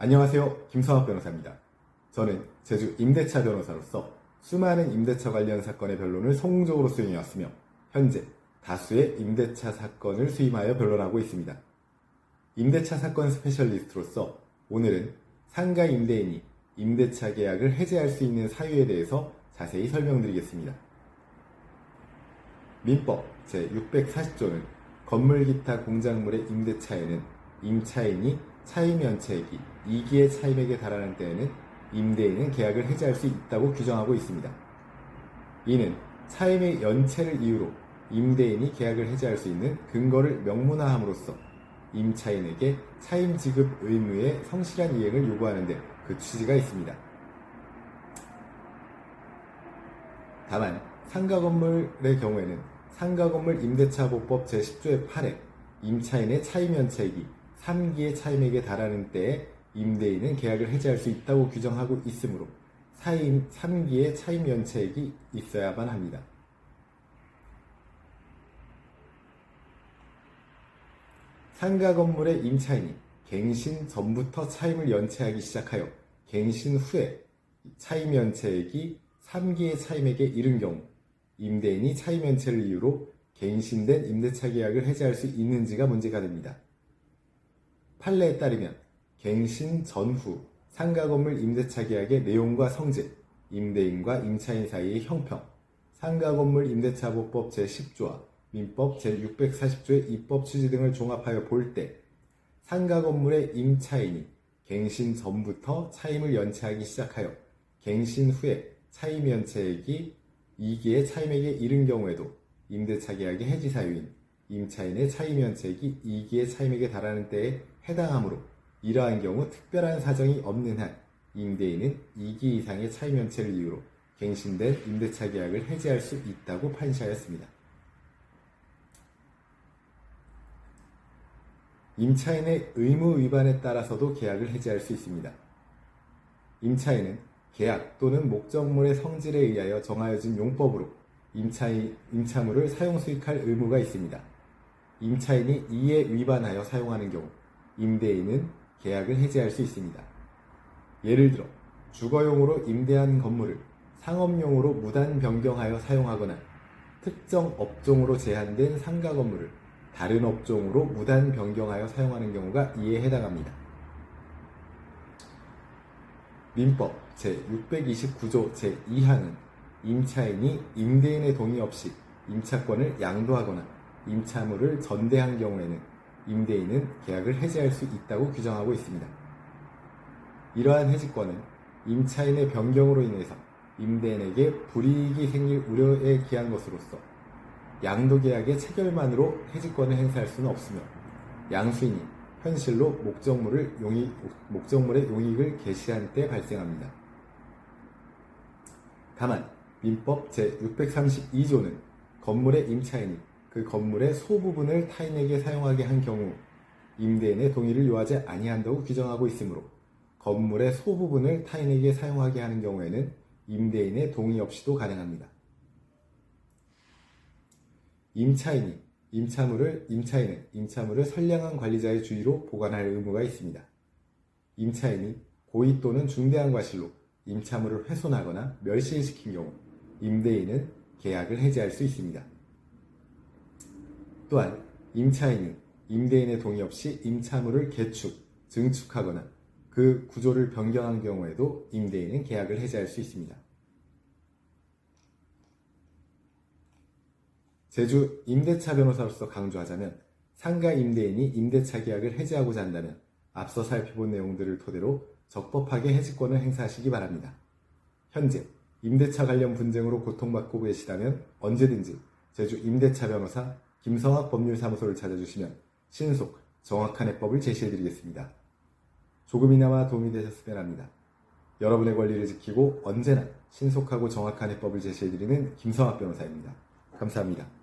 안녕하세요. 김성학 변호사입니다. 저는 제주 임대차 변호사로서 수많은 임대차 관련 사건의 변론을 성공적으로 수행해 왔으며 현재 다수의 임대차 사건을 수임하여 변론하고 있습니다. 임대차 사건 스페셜리스트로서 오늘은 상가 임대인이 임대차 계약을 해제할 수 있는 사유에 대해서 자세히 설명드리겠습니다. 민법 제640조는 건물 기타 공작물의 임대차에는 임차인이 차임 연체액이 2기의 차임액에 달하는 때에는 임대인은 계약을 해지할 수 있다고 규정하고 있습니다. 이는 차임의 연체를 이유로 임대인이 계약을 해지할 수 있는 근거를 명문화함으로써 임차인에게 차임 지급 의무의 성실한 이행을 요구하는데 그 취지가 있습니다. 다만 상가 건물의 경우에는 상가 건물 임대차 보법 제10조의 8에 임차인의 차임 연체액이 3기의 차임액에 달하는 때에 임대인은 계약을 해지할 수 있다고 규정하고 있으므로 4임, 3기의 차임 연체액이 있어야만 합니다. 상가 건물의 임차인이 갱신 전부터 차임을 연체하기 시작하여 갱신 후에 차임 연체액이 3기의 차임액에 이른 경우 임대인이 차임 연체를 이유로 갱신된 임대차 계약을 해지할 수 있는지가 문제가 됩니다. 판례에 따르면 갱신 전후 상가 건물 임대차 계약의 내용과 성질, 임대인과 임차인 사이의 형평, 상가 건물 임대차 보법 제10조와 민법 제640조의 입법 취지 등을 종합하여 볼 때 상가 건물의 임차인이 갱신 전부터 차임을 연체하기 시작하여 갱신 후에 차임 연체액이 2기의 차임액에 이른 경우에도 임대차 계약의 해지 사유인 임차인의 차임 연체액이 2기의 차임액에 달하는 때에 해당하므로 이러한 경우 특별한 사정이 없는 한 임대인은 2기 이상의 차임 연체를 이유로 갱신된 임대차 계약을 해지할 수 있다고 판시하였습니다. 임차인의 의무 위반에 따라서도 계약을 해지할 수 있습니다. 임차인은 계약 또는 목적물의 성질에 의하여 정하여진 용법으로 임차인, 임차물을 사용 수익할 의무가 있습니다. 임차인이 이에 위반하여 사용하는 경우 임대인은 계약을 해지할 수 있습니다. 예를 들어 주거용으로 임대한 건물을 상업용으로 무단 변경하여 사용하거나 특정 업종으로 제한된 상가 건물을 다른 업종으로 무단 변경하여 사용하는 경우가 이에 해당합니다. 민법 제629조 제2항은 임차인이 임대인의 동의 없이 임차권을 양도하거나 임차물을 전대한 경우에는 임대인은 계약을 해지할 수 있다고 규정하고 있습니다. 이러한 해지권은 임차인의 변경으로 인해서 임대인에게 불이익이 생길 우려에 기한 것으로서 양도계약의 체결만으로 해지권을 행사할 수는 없으며 양수인이 현실로 목적물을 용익, 목적물의 용익을 개시한 때 발생합니다. 다만 민법 제632조는 건물의 임차인이 그 건물의 소부분을 타인에게 사용하게 한 경우 임대인의 동의를 요하지 아니한다고 규정하고 있으므로 건물의 소부분을 타인에게 사용하게 하는 경우에는 임대인의 동의 없이도 가능합니다. 임차인이 임차물을 임차인은 임차물을 선량한 관리자의 주의로 보관할 의무가 있습니다. 임차인이 고의 또는 중대한 과실로 임차물을 훼손하거나 멸실시킨 경우 임대인은 계약을 해지할 수 있습니다. 또한 임차인이 임대인의 동의 없이 임차물을 개축, 증축하거나 그 구조를 변경한 경우에도 임대인은 계약을 해지할 수 있습니다. 제주 임대차 변호사로서 강조하자면 상가 임대인이 임대차 계약을 해지하고자 한다면 앞서 살펴본 내용들을 토대로 적법하게 해지권을 행사하시기 바랍니다. 현재 임대차 관련 분쟁으로 고통받고 계시다면 언제든지 제주 임대차 변호사 김성학 법률사무소를 찾아주시면 신속, 정확한 해법을 제시해드리겠습니다. 조금이나마 도움이 되셨으면 합니다. 여러분의 권리를 지키고 언제나 신속하고 정확한 해법을 제시해드리는 김성학 변호사입니다. 감사합니다.